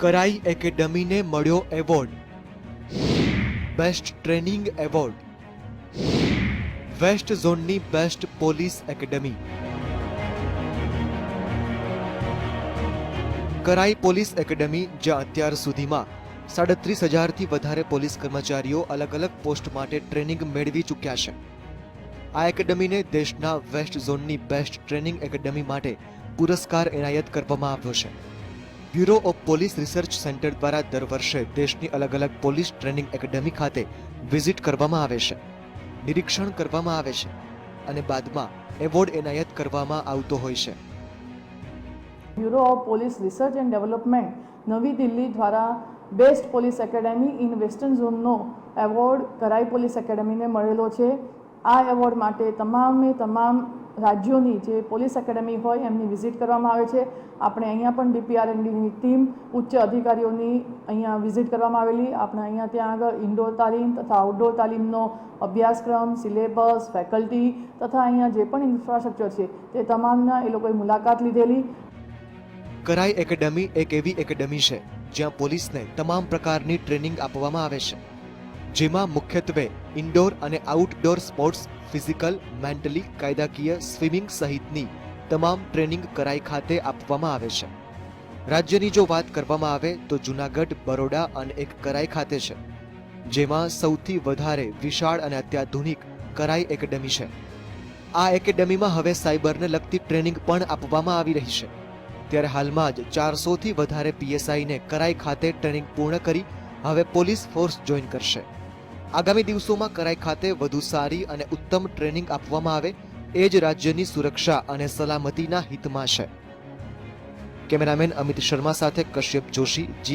કરાઈ એકેડમીને મળ્યો award. Best training award. West ઝોનની best police academy. Karai police academy, જ્યાં અત્યાર સુધીમાં સાડત્રીસ હજારથી વધારે પોલીસ કર્મચારીઓ અલગ અલગ પોસ્ટ માટે ટ્રેનિંગ મેળવી ચૂક્યા છે. આ એકેડમીને દેશના વેસ્ટ ઝોનની બેસ્ટ ટ્રેનિંગ એકેડમી માટે પુરસ્કાર એનાયત કરવામાં આવ્યો છે. Bureau of police research centre દ્વારા દર વર્ષે દેશની અલગ અલગ પોલીસ ટ્રેનિંગ એકેડેમી ખાતે વિઝિટ કરવામાં આવે છે, નિરીક્ષણ કરવામાં આવે છે અને બાદમાં એવોર્ડ એનાયત કરવામાં આવતો હોય છે. Bureau of police research and development નવી દિલ્હી દ્વારા best police academy in western ઝોનનો award Karai police એકેડેમીને મળેલો છે. આ એવોર્ડ માટે તમામે તમામ રાજ્યોની જે પોલીસ એકેડેમી હોય એમની વિઝિટ કરવામાં આવે છે. આપણે અહીંયા પણ બીપીઆરએનડીની ટીમ ઉચ્ચ અધિકારીઓની અહીંયા વિઝિટ કરવામાં આવેલી. આપણે અહીંયા ત્યાં આગળ ઇન્ડોર તાલીમ તથા આઉટડોર તાલીમનો અભ્યાસક્રમ, સિલેબસ, ફેકલ્ટી તથા અહીંયા જે પણ ઇન્ફ્રાસ્ટ્રક્ચર છે તે તમામના એ લોકોએ મુલાકાત લીધેલી. કરાઈ એકેડમી એક એવી એકેડમી છે જ્યાં પોલીસને તમામ પ્રકારની ટ્રેનિંગ આપવામાં આવે છે. જેમાં મુખ્યત્વે ઇન્ડોર અને આઉટડોર સ્પોર્ટ્સ ફિઝિકલ, મેન્ટલી કાયદાકીય સ્વિમિંગ સહિતની તમામ ટ્રેનિંગ કરાઈ ખાતે આપવામાં આવે છે. રાજ્યની જો વાત કરવામાં આવે તો જુનાગઢ, બરોડા અને એક કરાઈ ખાતે છે, જેમાં સૌથી વધારે વિશાળ અને અત્યાધુનિક કરાઈ એકેડમી છે. આ એકેડમીમાં હવે સાયબરને લગતી ટ્રેનિંગ પણ આપવામાં આવી રહી છે. ત્યારે હાલમાં જ ચારસોથી વધારે પીએસઆઈને કરાઈ ખાતે ટ્રેનિંગ પૂર્ણ કરી હવે પોલીસ ફોર્સ જોઈન કરશે. આગામી દિવસોમાં કરાઈ ખાતે વધુ સારી અને ઉત્તમ ટ્રેનિંગ આપવામાં આવે એ જ રાજ્યની સુરક્ષા અને સલામતીના હિતમાં છે. કેમેરામેન અમિત શર્મા સાથે કશ્યપ જોશી જી